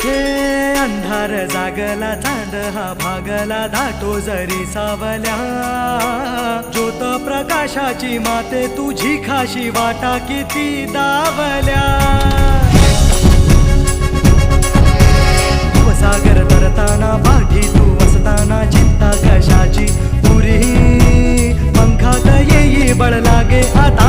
हे अंधार जागला चांद हा भागला धाटो जरी सावल्या. ज्योत प्रकाशाची माते तुझी खाशी वाटा किती दावल्या. सागर तरताना पाठी तू असताना चिंता कशाची? पुरी पंखात येई बळ लागे आता.